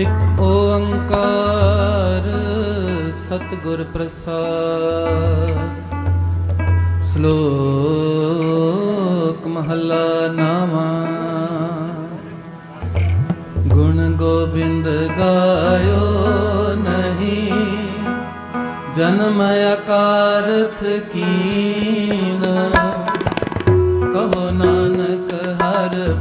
ਇੱਕ ਓੰਕਾਰ ਸਤਿਗੁਰ ਪ੍ਰਸਾਦ। ਸ਼ਲੋਕ ਮਹਲਾ ਨਾਮਾ ਗੁਣ ਗੋਬਿੰਦ ਗਾਇਓ ਨਹੀਂ। ਜਨਮ ਅਕਾਰਥ ਕੀਨ। ਕਹੋ ਨਾਨਕ ਹਰ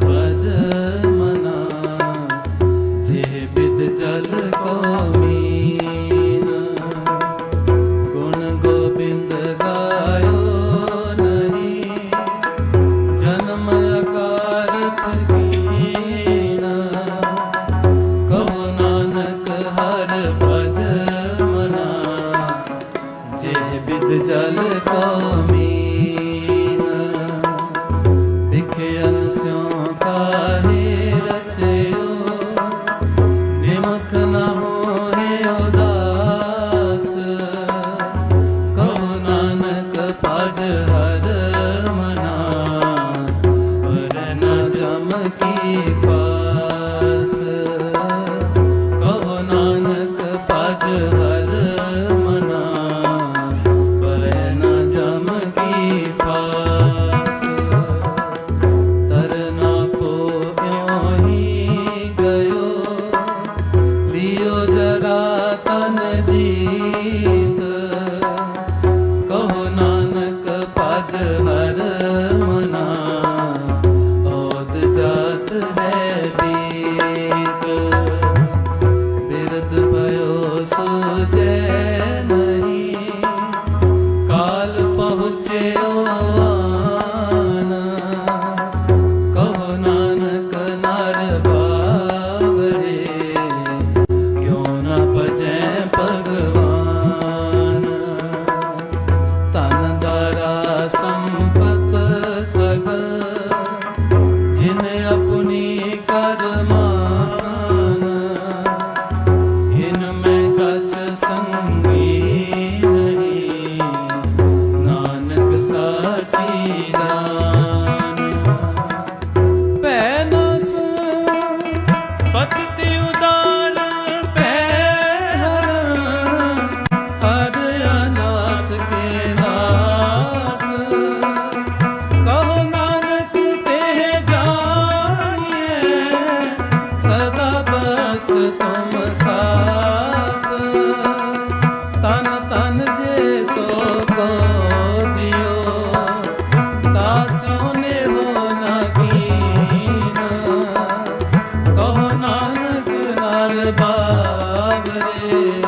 ਬਾਬਰੇ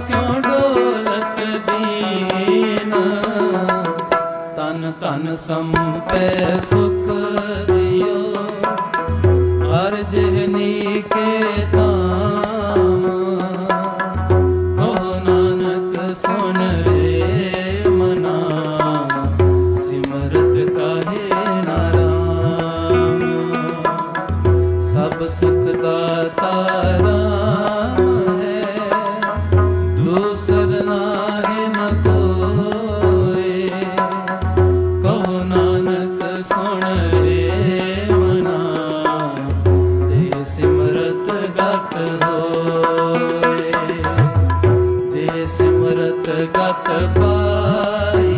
ਕਿਉਂ ਢੋਲਤ ਤਨ ਤਨ ਸੰਪੈ ਸੁਖ ਹੋਏ। ਜੇ ਸਿਮਰਤ ਗਤ ਪਾਈ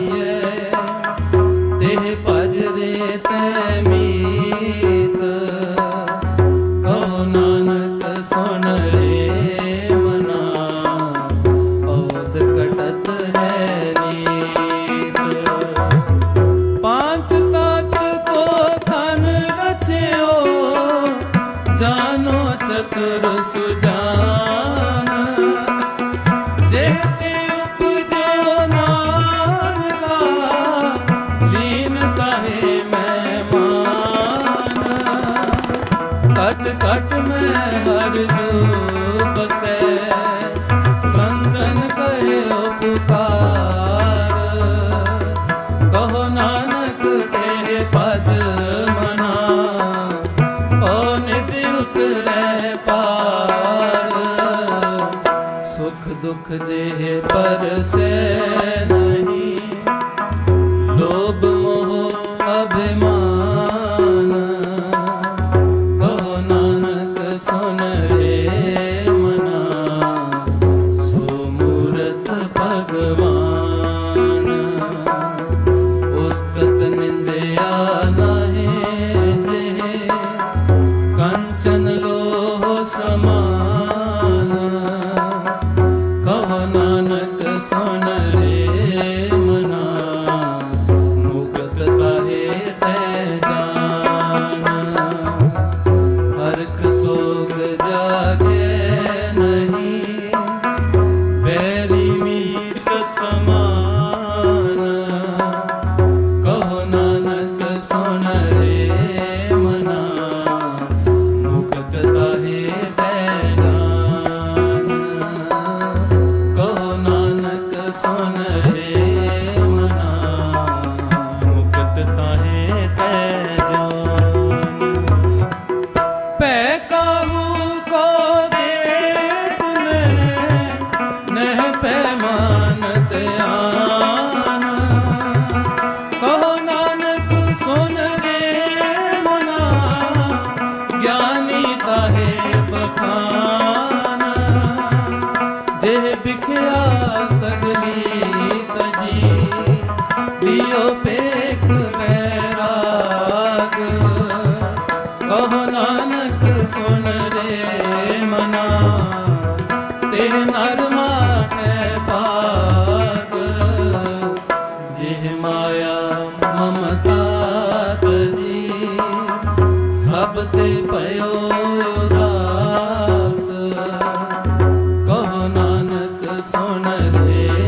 se सोन रे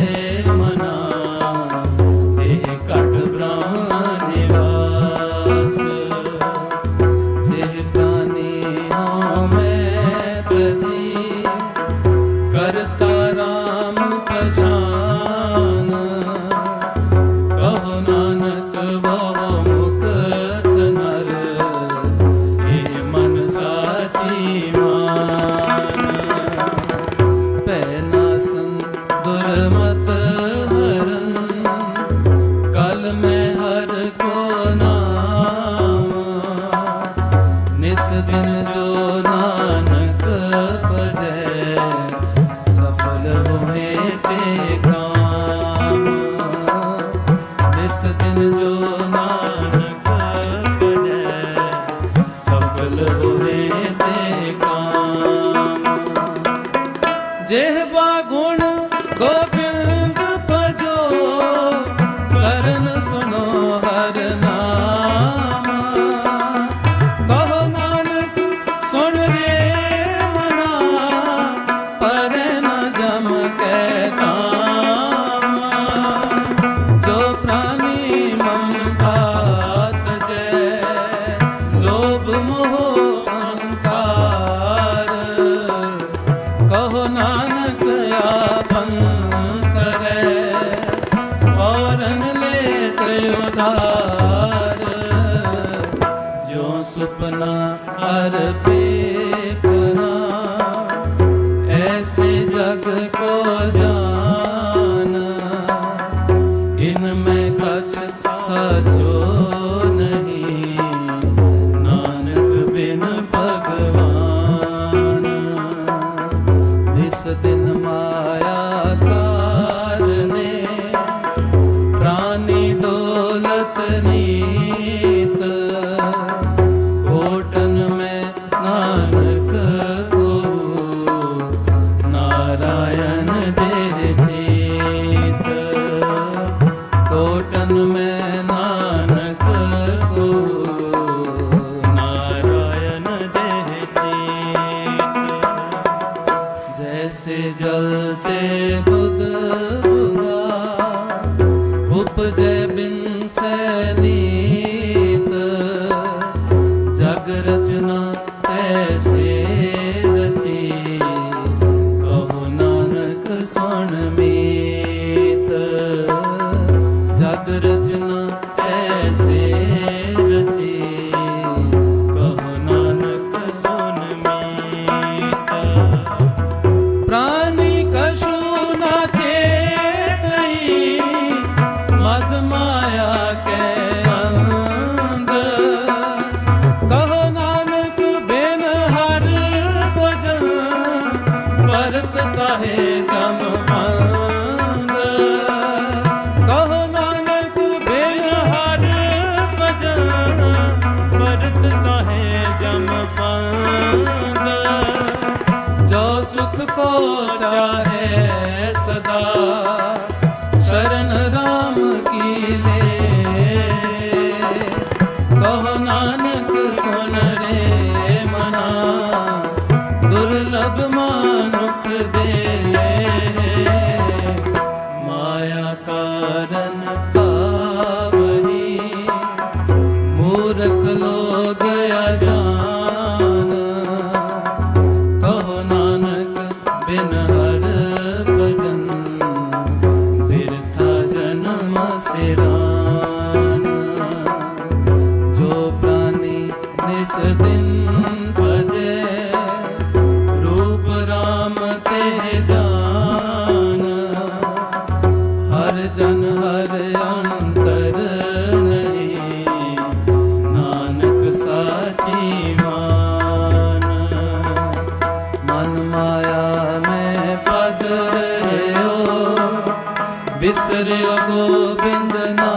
ਗ੍ਰਾਮ। ਇਸ ਦਿਨ ਜੋ ਉਧਾਰ ਜੋ ਸੁਪਨਾ ਅਰਪੇ But an in the night.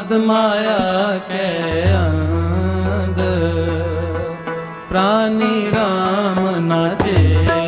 ਮਦ ਮਾਇਆ ਕੈ ਅੰਧ ਪ੍ਰਾਨੀ RAM ਨਾ ਚੇ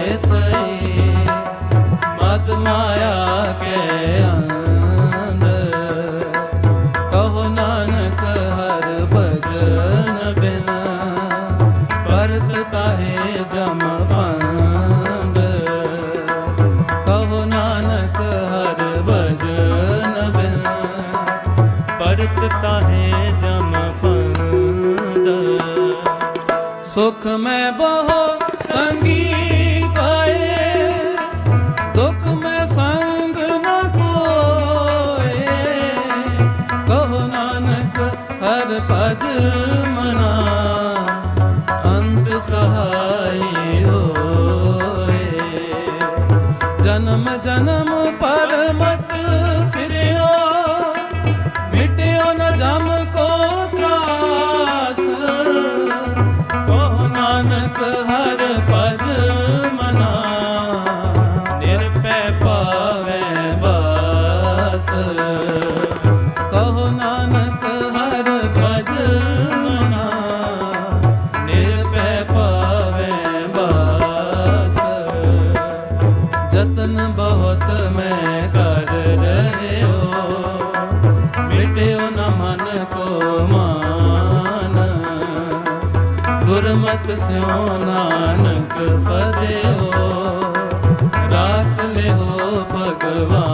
ਫਦਿਓ ਰਾਖ ਲਿਓ ਭਗਵਾਨ।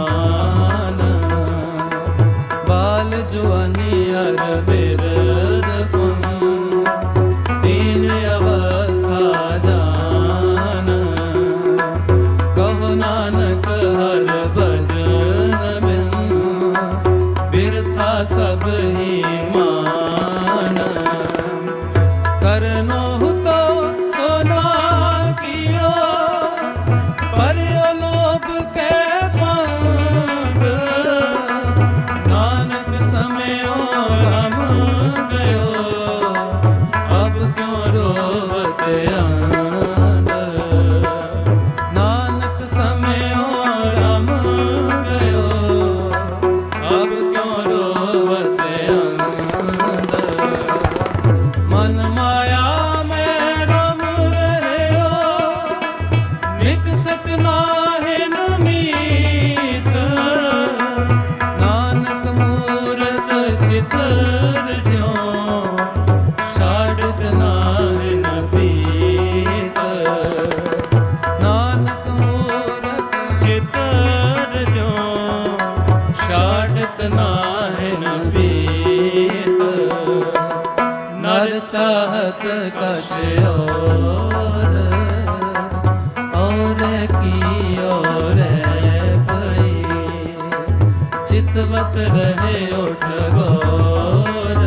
ਮਤ ਰਹਿਓ ਠਗੋਰ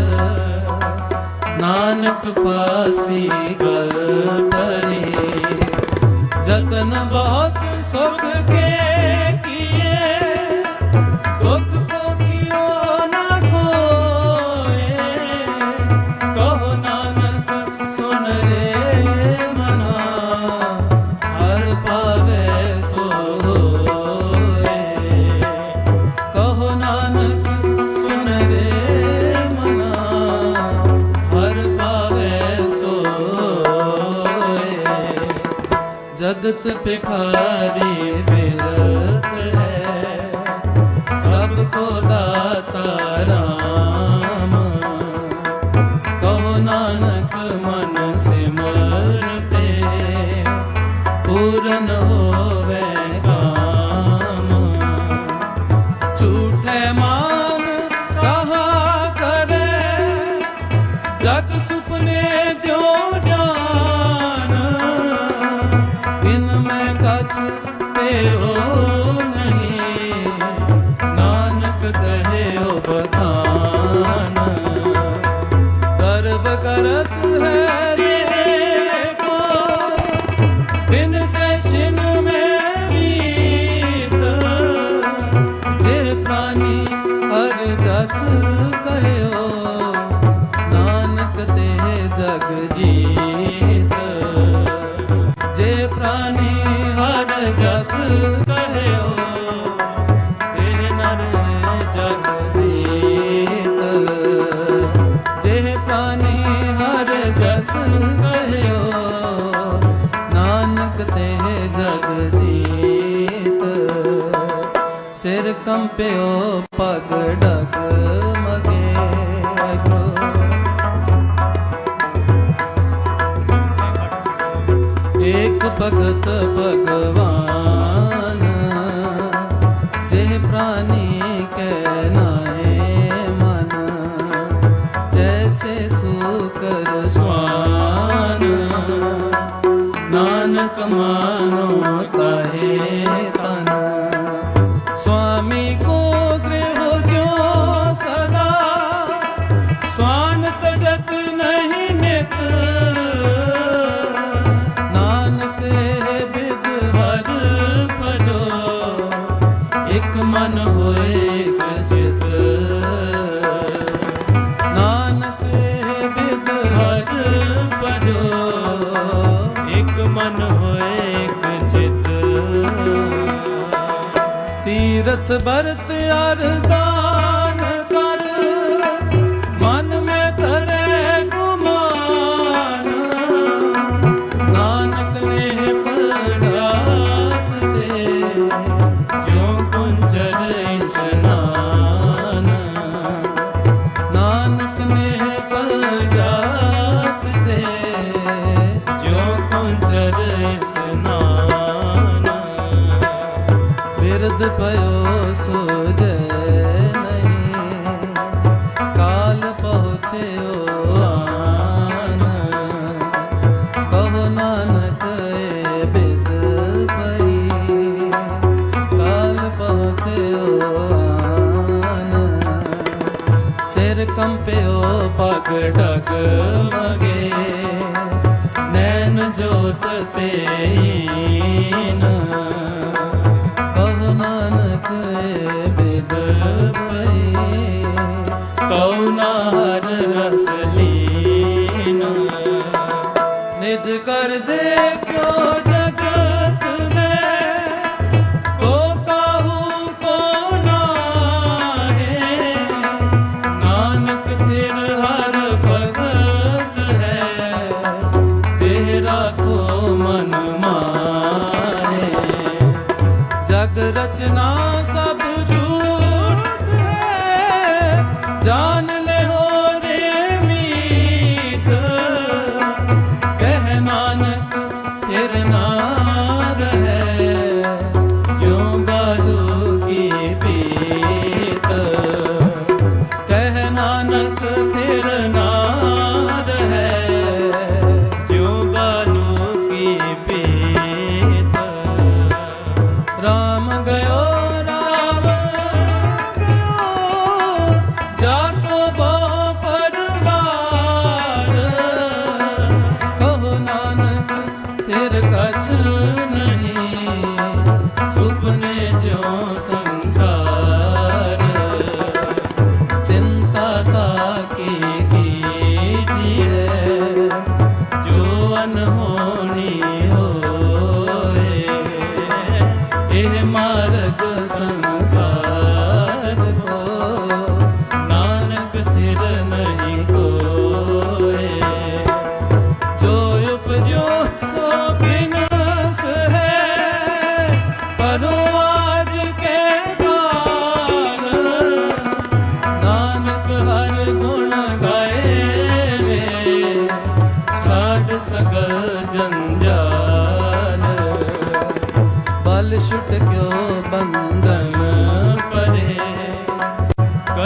ਨਾਨਕ ਫਾਸੀ ਗਲ ਪਰੇ ਜਤਨ ਬਹੁਤ ਸੁਖ ਕੇ ਭਿਖਾਰੀ ਫਿਰ। ਪਿਓ ਪਗ ਡਗ ਮਗੇ ਅਗਰੋ ਇੱਕ ਭਗਤ ਭਗਤ ਤੀਰਥ ਬਰਤ ਅਰਦਾਸ ਕੰਪਿਓ ਪਗ ਡਗ ਮਗੇ। ਨੈਣ ਜੋਤ ਤੇ ਹੀਨ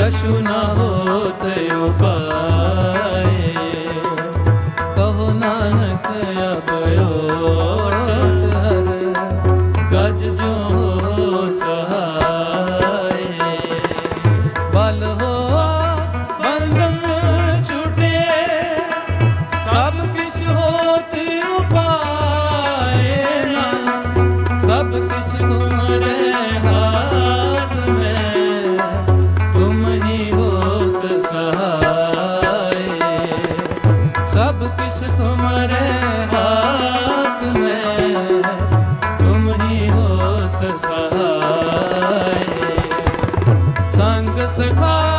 कछु न होत Oh.